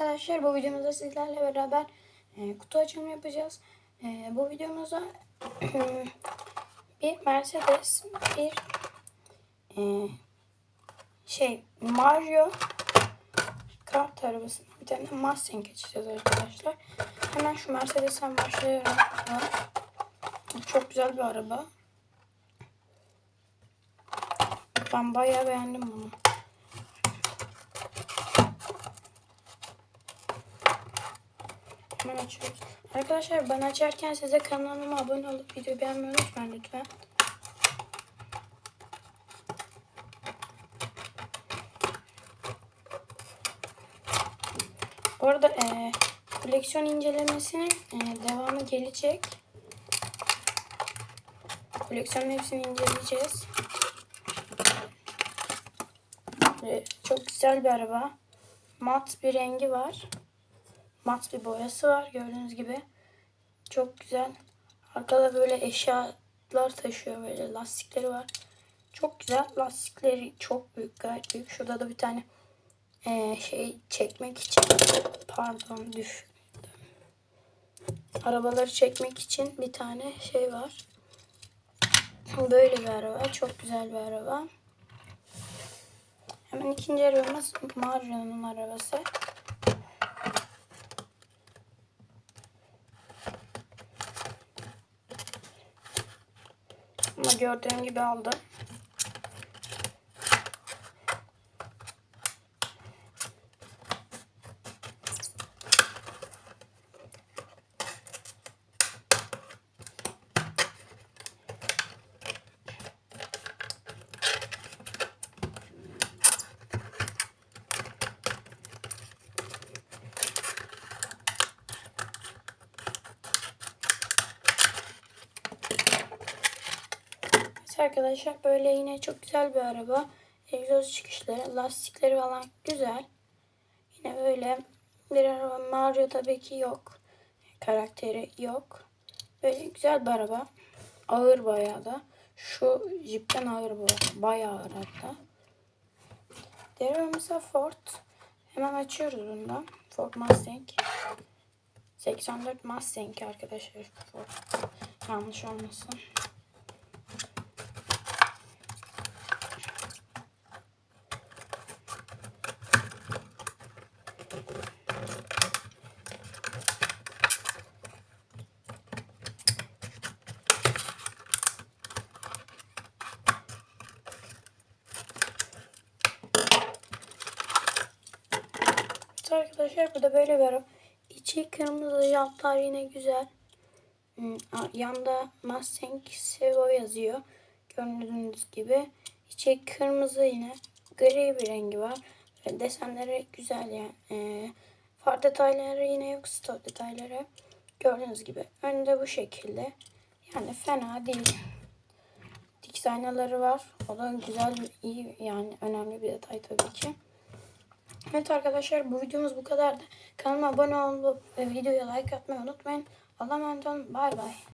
arkadaşlar bu videomuzda sizlerle beraber e, kutu açılımı yapacağız. E, bu videomuzda bir Mercedes, bir e, şey Mario kart arabası, bir tane Mustang açacağız arkadaşlar. Hemen şu Mercedes'ten başlayalım. Çok güzel bir araba. Ben bayağı beğendim bunu. Hemen açıyoruz. Arkadaşlar ben açarken size kanalıma abone olup videoyu beğenmeyi unutmayın lütfen. Bu arada e, koleksiyon incelemesinin e, devamı gelecek. Koleksiyonun hepsini inceleyeceğiz. E, çok güzel bir araba. Mat bir rengi var mat bir boyası var gördüğünüz gibi. Çok güzel. Arkada böyle eşyalar taşıyor böyle lastikleri var. Çok güzel. Lastikleri çok büyük gayet büyük. Şurada da bir tane e, şey çekmek için pardon düş. Arabaları çekmek için bir tane şey var. Böyle bir araba. Çok güzel bir araba. Hemen ikinci arabamız Mario'nun arabası. Ama gördüğün gibi aldım. Evet arkadaşlar böyle yine çok güzel bir araba. Egzoz çıkışları, lastikleri falan güzel. Yine böyle bir araba. Mario tabii ki yok. Karakteri yok. Böyle güzel bir araba. Ağır bayağı da. Şu jipten ağır bu. Bayağı ağır hatta. Diğer arabamız da Ford. Hemen açıyoruz bundan. Ford Mustang. 84 Mustang arkadaşlar. Ford. Yanlış olmasın. Evet arkadaşlar bu da böyle bir araba. İçi kırmızı jantlar yine güzel. Hmm, Yanda Mustang Sevo yazıyor. Gördüğünüz gibi. İçi kırmızı yine. Gri bir rengi var. Desenleri güzel yani. Ee, far detayları yine yok. Stop detayları. Gördüğünüz gibi. Önde bu şekilde. Yani fena değil. Dikiz aynaları var. O da güzel, iyi yani önemli bir detay tabii ki. Evet arkadaşlar bu videomuz bu kadardı. Kanalıma abone olup ve videoya like atmayı unutmayın. Allah'a emanet olun. Bay bay.